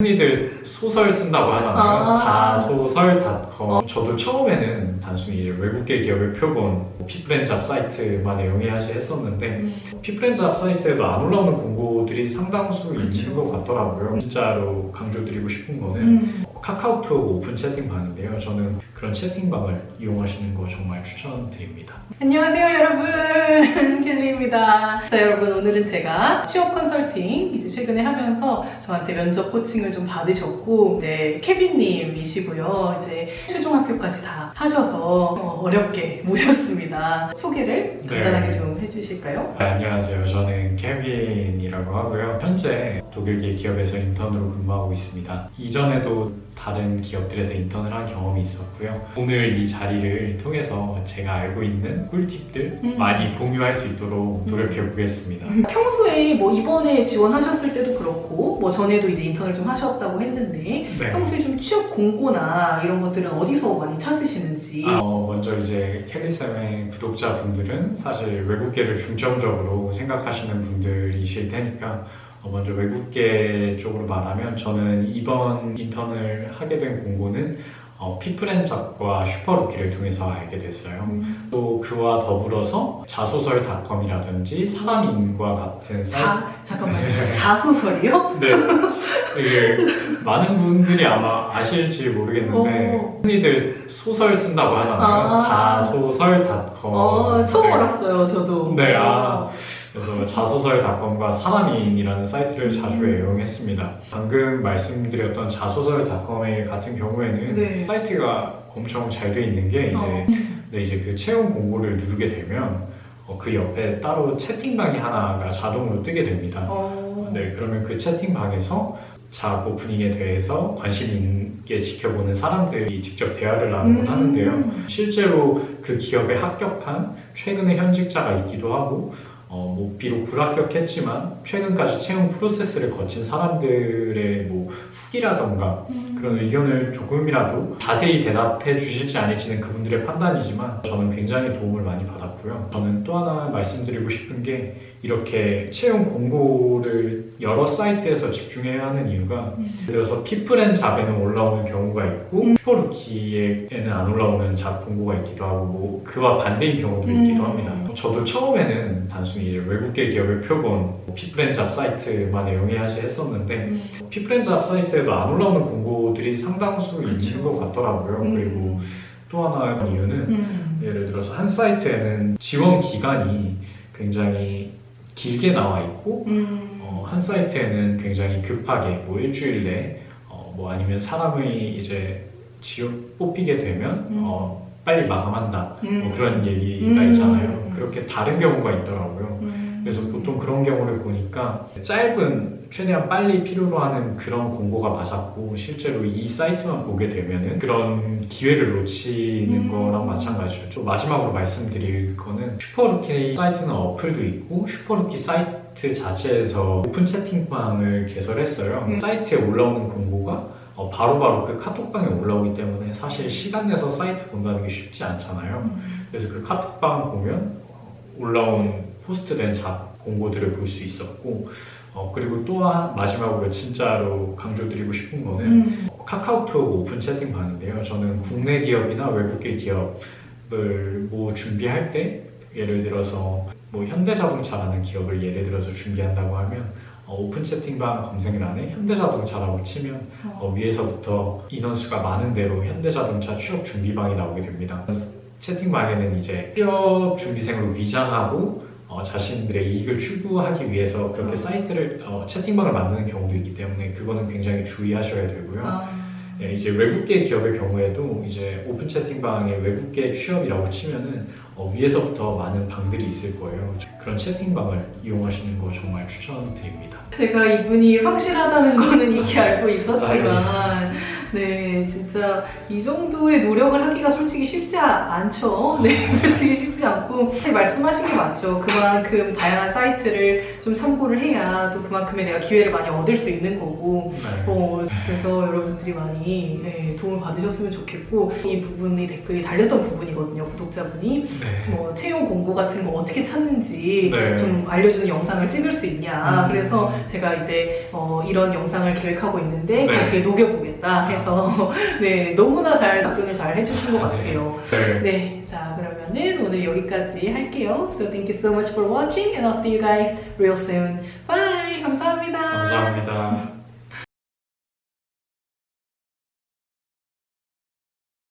흔히들 소설 쓴다고 하잖아요. 아. 자소설닷컴. 저도 처음에는 단순히 이제 외국계 기업의 표본, 피플앤잡 사이트만 애용해야지 했었는데 피플앤잡 사이트에도 안 올라오는 공고들이 상당수 있는. 것 같더라고요. 진짜로 강조드리고 싶은 거는 음. 카카오톡 오픈 채팅방인데요. 저는 그런 채팅방을 이용하시는 거 정말 추천드립니다. 안녕하세요 여러분 켈리입니다 자 여러분 오늘은 제가 취업 컨설팅 이제 최근에 하면서 저한테 면접 코칭을 좀 받으셨고 이제 케빈님이시고요 이제 최종 합격까지 다 하셔서 어, 어렵게 모셨습니다 소개를 간단하게 네. 좀 해주실까요? 네, 안녕하세요. 저는 케빈이라고 하고요. 현재 독일계 기업에서 인턴으로 근무하고 있습니다. 이전에도 다른 기업들에서 인턴을 한 경험이 있었고요. 오늘 이 자리를 통해서 제가 알고 있는 꿀팁들 음. 많이 공유할 수 있도록 노력해 보겠습니다. 평소에 뭐 이번에 지원하셨을 때도 그렇고 뭐 전에도 이제 인턴을 좀 하셨다고 했는데 네. 평소에 좀 취업 공고나 이런 것들은 어디서 많이 찾으시는지 어, 먼저 이제 케빈쌤의 구독자분들은 사실 외국계를 중점적으로 생각하시는 분들이실 테니까 어, 먼저 외국계 쪽으로 말하면 저는 이번 인턴을 하게 된 공고는 어, 피플앤잡과 슈퍼루키를 통해서 알게 됐어요. 음. 또 그와 더불어서 자소설 닷컴이라든지 사람인과 같은 자, 잠깐만요. 네. 자소설이요? 네. 되게 많은 분들이 아마 아실지 모르겠는데 어. 흔히들 소설 쓴다고 하잖아요. 아. 자소설 닷컴. 어, 처음 네. 알았어요, 저도. 네, 아. 그래서 자소설닷컴과 사람인이라는 사이트를 자주 음. 애용했습니다. 방금 말씀드렸던 자소설닷컴의 같은 경우에는 네. 사이트가 엄청 잘 돼 있는 게 이제 어. 근데 이제 그 채용 공고를 누르게 되면 어, 그 옆에 따로 채팅방이 하나가 자동으로 뜨게 됩니다. 어. 네, 그러면 그 채팅방에서 잡 오프닝에 대해서 관심 있게 지켜보는 사람들이 직접 대화를 나누곤 음. 하는데요. 실제로 그 기업에 합격한 최근의 현직자가 있기도 하고, 어, 뭐, 비록 불합격했지만, 최근까지 채용 프로세스를 거친 사람들의 뭐, 후기라던가, 음. 그런 의견을 조금이라도 자세히 대답해 주실지 아닐지는 그분들의 판단이지만 저는 굉장히 도움을 많이 받았고요. 저는 또 하나 말씀드리고 싶은 게 이렇게 채용 공고를 여러 사이트에서 집중해야 하는 이유가 음. 예를 들어서 피플앤 잡에는 올라오는 경우가 있고 음. 슈퍼루키에는 안 올라오는 잡 공고가 있기도 하고 뭐 그와 반대인 경우도 있기도 음. 합니다. 저도 처음에는 단순히 이제 외국계 기업의 표본 피플앤 잡 사이트만 애용해야지 했었는데 음. 피플앤 잡 사이트에도 안 올라오는 공고들이 상당수 있는 그쵸. 것 같더라고요. 음. 그리고 또 하나 이유는 음. 예를 들어서 한 사이트에는 지원 기간이 굉장히 길게 나와 있고 음. 어, 한 사이트에는 굉장히 급하게 뭐 일주일 내에 어, 뭐 아니면 사람이 이제 지원 뽑히게 되면 음. 어, 빨리 마감한다 음. 뭐 그런 얘기가 음. 있잖아요. 그렇게 다른 경우가 있더라고요. 음. 그래서 보통 그런 경우를 보니까 짧은 최대한 빨리 필요로 하는 그런 공고가 맞았고 실제로 이 사이트만 보게 되면은 그런 기회를 놓치는 음. 거랑 마찬가지죠. 또 마지막으로 말씀드릴 거는 슈퍼루키 사이트는 어플도 있고 슈퍼루키 사이트 자체에서 오픈 채팅방을 개설했어요. 음. 사이트에 올라오는 공고가 어, 바로바로 그 카톡방에 올라오기 때문에 사실 시간 내서 사이트 본다는 게 쉽지 않잖아요. 음. 그래서 그 카톡방 보면 어, 올라온 포스트된 잡 공고들을 볼 수 있었고 어, 그리고 또한 마지막으로 진짜로 강조드리고 싶은 거는 음. 어, 카카오톡 오픈 채팅방인데요. 저는 국내 기업이나 외국계 기업을 뭐 준비할 때 예를 들어서 뭐 현대자동차라는 기업을 예를 들어서 준비한다고 하면 어, 오픈 채팅방 검색란에 현대자동차라고 치면 어, 위에서부터 인원수가 많은 대로 현대자동차 취업 준비방이 나오게 됩니다. 채팅방에는 이제 취업 준비생으로 위장하고 어, 자신들의 이익을 추구하기 위해서 그렇게 음. 사이트를 어, 채팅방을 만드는 경우도 있기 때문에 그거는 굉장히 주의하셔야 되고요. 아. 예, 이제 외국계 기업의 경우에도 이제 오픈 채팅방에 외국계 취업이라고 치면은 어, 위에서부터 많은 방들이 있을 거예요. 그런 채팅방을 이용하시는 거 정말 추천드립니다. 제가 이분이 성실하다는 거는 익히 알고 있었지만, 네, 진짜 이 정도의 노력을 하기가 솔직히 쉽지 아- 않죠. 네, 솔직히 쉽지 않고, 사실 말씀하신 게 맞죠. 그만큼 다양한 사이트를 좀 참고를 해야 또 그만큼의 내가 기회를 많이 얻을 수 있는 거고 네. 어, 그래서 여러분들이 많이 네, 도움을 받으셨으면 좋겠고 이 부분이 댓글이 달렸던 부분이거든요. 구독자분이 네. 뭐 채용 공고 같은 거 어떻게 찾는지 네. 좀 알려주는 영상을 찍을 수 있냐. 음. 그래서 제가 이제 어, 이런 영상을 계획하고 있는데 네. 거기에 녹여보겠다 해서 네 너무나 잘 답변을 잘 해주신 것 아, 네. 같아요. 네. 네, 자 그러면은 오늘 여기까지 할게요. So thank you so much for watching and I'll see you guys real soon. Bye. 감사합니다. 감사합니다.